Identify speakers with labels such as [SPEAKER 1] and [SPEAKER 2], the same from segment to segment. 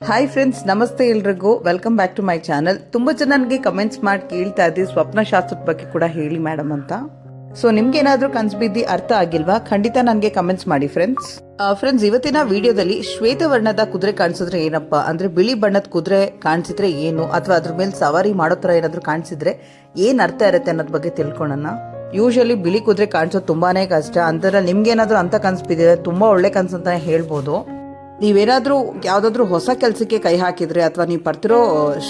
[SPEAKER 1] Hi friends ನಮಸ್ತೆ ಎಲ್ರಿಗೂ. Welcome back to my channel ತುಂಬ ಜನ ನನಗೆ ಕಮೆಂಟ್ಸ್ ಮಾಡಿ ಕೇಳ್ತಾ ಇದ್ದೀವಿ ಸ್ವಪ್ನ ಶಾಸ್ತ್ರದ ಬಗ್ಗೆ ಕೂಡ ಹೇಳಿ ಮೇಡಮ್ ಅಂತ. ಸೊ ನಿಮ್ಗೆ ಏನಾದರೂ ಕನ್ಸು ಬಿದ್ದಿ ಅರ್ಥ ಆಗಿಲ್ವಾ? ಖಂಡಿತ ನನಗೆ ಕಮೆಂಟ್ಸ್ ಮಾಡಿ ಫ್ರೆಂಡ್ಸ್ ಫ್ರೆಂಡ್ಸ್ ಇವತ್ತಿನ ವಿಡಿಯೋದಲ್ಲಿ ಶ್ವೇತವರ್ಣದ ಕುದುರೆ ಕಾಣಿಸಿದ್ರೆ ಏನಪ್ಪ? ಅಂದ್ರೆ ಬಿಳಿ ಬಣ್ಣದ ಕುದುರೆ ಕಾಣಿಸಿದ್ರೆ ಏನು? ಅಥವಾ ಅದ್ರ ಮೇಲೆ ಸವಾರಿ ಮಾಡೋ ಥರ ಏನಾದರೂ ಕಾಣಿಸಿದ್ರೆ ಏನು ಅರ್ಥ ಇರುತ್ತೆ ಅನ್ನೋದ್ರ ಬಗ್ಗೆ ತಿಳ್ಕೊಳ್ಳೋಣ ಯೂಶಲಿ ಬಿಳಿ ಕುದುರೆ ಕಾಣಿಸೋದು ತುಂಬಾನೇ ಕಷ್ಟ. ಅಂದ್ರೆ ನಿಮ್ಗೆ ಏನಾದರೂ ಅಂತ ಕನ್ಸು ಬಿದ್ದಿದೆ ತುಂಬಾ ಒಳ್ಳೆ ಕನ್ಸು ಅಂತಾನೆ ಹೇಳ್ಬೋದು. ನೀವೇನಾದರೂ ಯಾವುದಾದ್ರೂ ಹೊಸ ಕೆಲಸಕ್ಕೆ ಕೈ ಹಾಕಿದ್ರೆ ಅಥವಾ ನೀವು ಪಡ್ತಿರೋ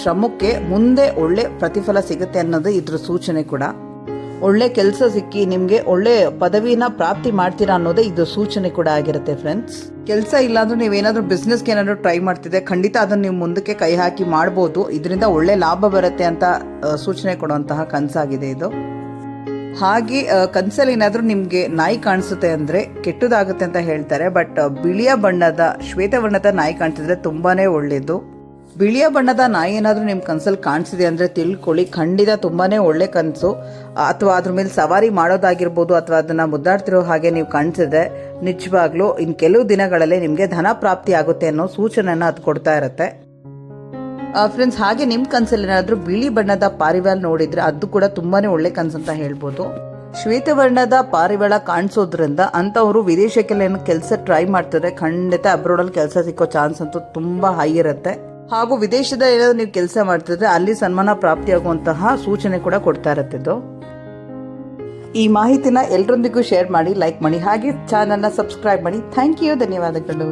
[SPEAKER 1] ಶ್ರಮಕ್ಕೆ ಮುಂದೆ ಒಳ್ಳೆ ಪ್ರತಿಫಲ ಸಿಗುತ್ತೆ ಅನ್ನೋದು ಇದ್ರ ಸೂಚನೆ ಕೂಡ. ಒಳ್ಳೆ ಕೆಲಸ ಸಿಕ್ಕಿ ನಿಮಗೆ ಒಳ್ಳೆ ಪದವಿನ ಪ್ರಾಪ್ತಿ ಮಾಡ್ತೀರಾ ಅನ್ನೋದೇ ಇದು ಸೂಚನೆ ಕೂಡ ಆಗಿರುತ್ತೆ ಫ್ರೆಂಡ್ಸ್ ಕೆಲಸ ಇಲ್ಲಾಂದ್ರೂ ನೀವೇನಾದರೂ ಬಿಸ್ನೆಸ್ಗೆ ಏನಾದರೂ ಟ್ರೈ ಮಾಡ್ತಿದ್ರೆ ಖಂಡಿತ ಅದನ್ನು ನೀವು ಮುಂದಕ್ಕೆ ಕೈ ಹಾಕಿ ಮಾಡ್ಬೋದು. ಇದರಿಂದ ಒಳ್ಳೆ ಲಾಭ ಬರುತ್ತೆ ಅಂತ ಸೂಚನೆ ಕೊಡುವಂತಹ ಕನಸಾಗಿದೆ ಇದು. ಹಾಗೆ ಕನ್ಸಲ್ ಕನ್ಸಲ್ಲಿ ಏನಾದರೂ ನಿಮಗೆ ನಾಯಿ ಕಾಣಿಸುತ್ತೆ ಅಂದರೆ ಕೆಟ್ಟದಾಗುತ್ತೆ ಅಂತ ಹೇಳ್ತಾರೆ, ಬಟ್ ಬಿಳಿಯ ಬಣ್ಣದ, ಶ್ವೇತ ಬಣ್ಣದ ನಾಯಿ ಕಾಣಿಸಿದ್ರೆ ತುಂಬಾನೇ ಒಳ್ಳೆಯದು ಬಿಳಿಯ ಬಣ್ಣದ ನಾಯಿ ಏನಾದರೂ ನಿಮ್ಮ ಕನಸಲ್ಲಿ ಕಾಣಿಸಿದೆ ಅಂದರೆ ತಿಳ್ಕೊಳ್ಳಿ, ಖಂಡಿತ ತುಂಬಾನೇ ಒಳ್ಳೆ ಕನಸು. ಅಥವಾ ಅದ್ರ ಮೇಲೆ ಸವಾರಿ ಮಾಡೋದಾಗಿರ್ಬೋದು ಅಥವಾ ಅದನ್ನು ಮುದ್ದಾಡ್ತಿರೋ ಹಾಗೆ ನೀವು ಕಾಣಿಸಿದೆ ನಿಜವಾಗ್ಲೂ ಇನ್ನು ಕೆಲವು ದಿನಗಳಲ್ಲೇ ನಿಮಗೆ ಧನ ಪ್ರಾಪ್ತಿ ಆಗುತ್ತೆ ಅನ್ನೋ ಸೂಚನೆಯನ್ನು ಅದು ಕೊಡ್ತಾ ಇರುತ್ತೆ. ಫ್ರೆಂಡ್ಸ್ ಹಾಗೆ ನಿಮ್ಮ ಕನ್ಸಲ್ಲಿ ಏನಾದರೂ ಬಿಳಿ ಬಣ್ಣದ ಪಾರಿವಾಳ ನೋಡಿದ್ರೆ ಅದು ಕೂಡ ತುಂಬಾನೇ ಒಳ್ಳೆ ಕನ್ಸು ಅಂತ ಹೇಳ್ಬೋದು. ಶ್ವೇತವರ್ಣದ ಪಾರಿವಾಳ ಕಾಣಿಸೋದ್ರಿಂದ ಅಂಥವರು ವಿದೇಶಕ್ಕೆಲ್ಲ ಕೆಲಸ ಟ್ರೈ ಮಾಡ್ತಾರೆ ಖಂಡಿತ ಅಬ್ರೋಡಲ್ಲಿ ಕೆಲಸ ಸಿಕ್ಕೋ ಚಾನ್ಸ್ ಅಂತೂ ತುಂಬಾ ಹೈ ಇರುತ್ತೆ. ಹಾಗೂ ವಿದೇಶದ ಏನಾದ್ರು ನೀವು ಕೆಲಸ ಮಾಡ್ತಿದ್ರೆ ಅಲ್ಲಿ ಸನ್ಮಾನ ಪ್ರಾಪ್ತಿಯಾಗುವಂತಹ ಸೂಚನೆ ಕೂಡ ಕೊಡ್ತಾ ಇರುತ್ತೆ ಇದು. ಈ ಮಾಹಿತಿನ ಎಲ್ಲರೊಂದಿಗೂ ಶೇರ್ ಮಾಡಿ ಲೈಕ್ ಮಾಡಿ, ಹಾಗೆ ಚಾನಲ್ನ ಸಬ್ಸ್ಕ್ರೈಬ್ ಮಾಡಿ. ಥ್ಯಾಂಕ್ ಯು ಧನ್ಯವಾದಗಳು.